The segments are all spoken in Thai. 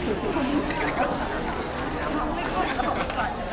すごい。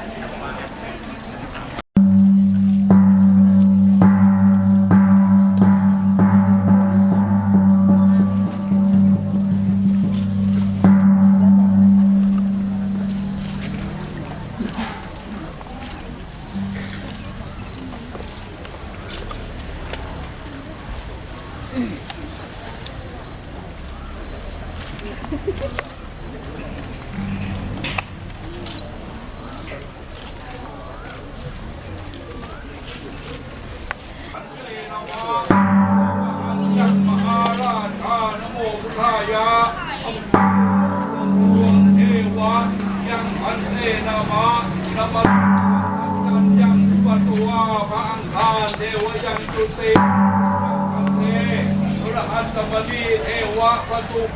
นเทนามะนมัสการยังปัตวาพระอังคารเทวยังจุติยังคันเทพระหัตถบดีเทวะพระสุข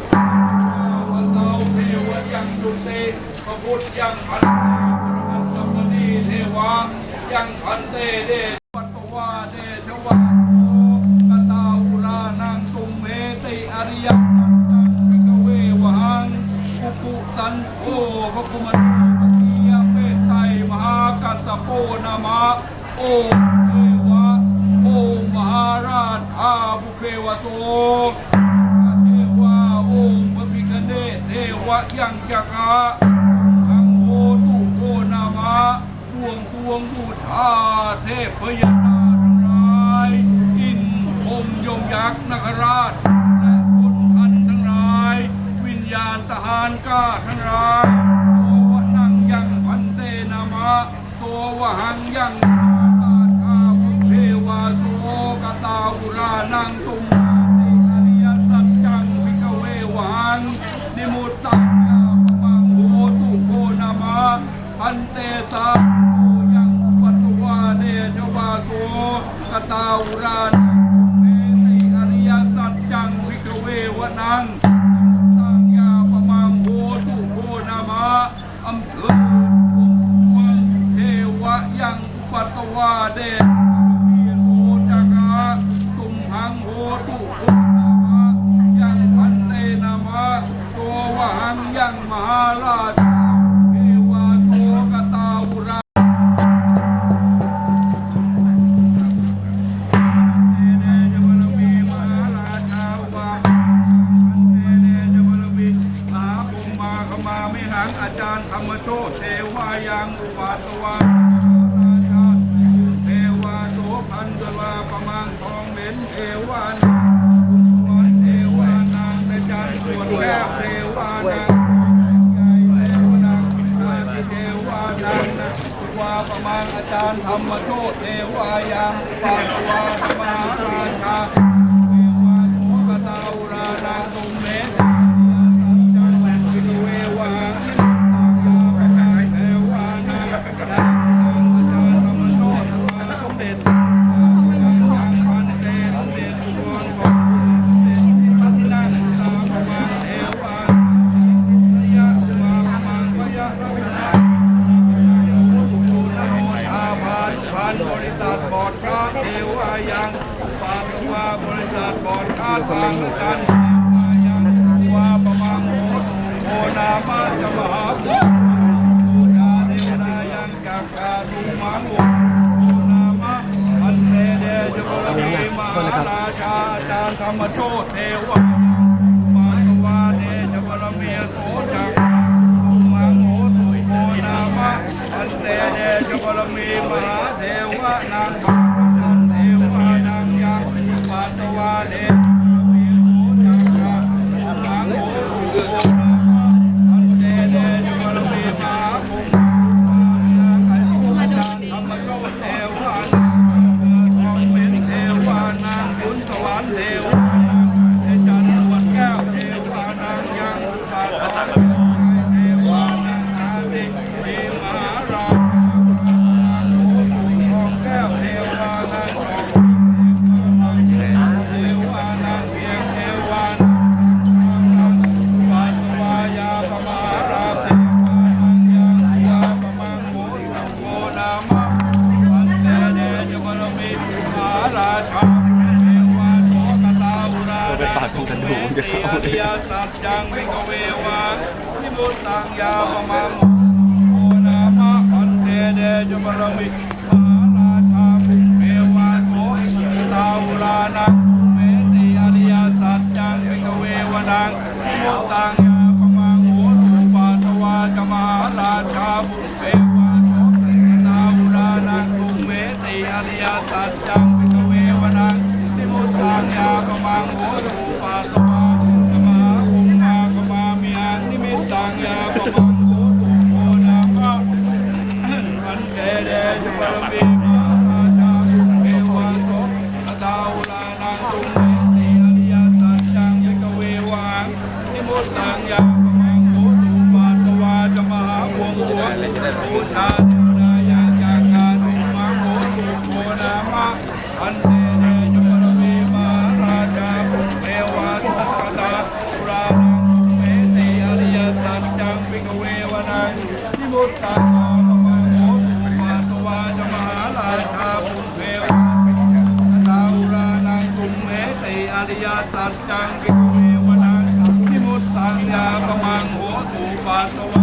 พระเตาเทวยังจุติพระพุทธยังพันเทพระหัตถบดีเทวะยังพันเตเด นามะโอเทวะโอมหาราชอาบุเพวโตเทวะโอพระพิคเนศเทวะยังจักระทังโอตุโกนามะบวงสวงบูชาเทพพยานาทั้งหลายอินองยมยักษ์นคราชและคนพันทั้งหลายวิญญาณทหารกล้าทั้งหลาย วหังยังราชาภุเทวาโสกตาอุรานังตุมมาติอริยสัจจังพิกเววังนิมุตตังยาปมังโหตุโกนามะพันเตสาโอยังปัตตวาเดชวาโสกตาอุรานังเมติอริยสัจจังวิกเววนัง ปั เหม็นเทวานังเทวานังในจันทร์ส่วนแก้วเทวานางใหญ่เทวานางนาทิเทวานังนะวาประมังอาจารย์ธรรมโชตเทวายังปาตวาธรราชา อดค้าทางกันเทวายังวาประมังโหตุโอนามาจมหาปุปูชาเทวนายังจักาตุมังโอโนามะอันเตเดจบรมีมหาราชาอาจารย์ธรรมโชตเทวายังปาตวาเดชบรมีโสจักขาตุมังโหตุโอนามะอันเตเดชบรมีมหาเทวะนางอั เววะนิมุตตังยาปมังโอนามาอันเตเดจมรมิสาราชาภิเววะโสตาอุรานังเมติอริยสัจจังวิกเววะนังนิมุตตัง มโหตุภูตาเทวดายาจักขาตุมังโหตุโมนามะอันเตเดจุปรมิมาราชาภูเอวะโสตตาอุลานังตุเมติอริยสัจจังวิกเววนังนิมุตตังยามังโหตุปัสสวะกมหาราชาภูเอวะโสตาอุรานังกุมเมติอริยสัจจังกิเววนังนิมุตตังยาปมังโหตุปัสสว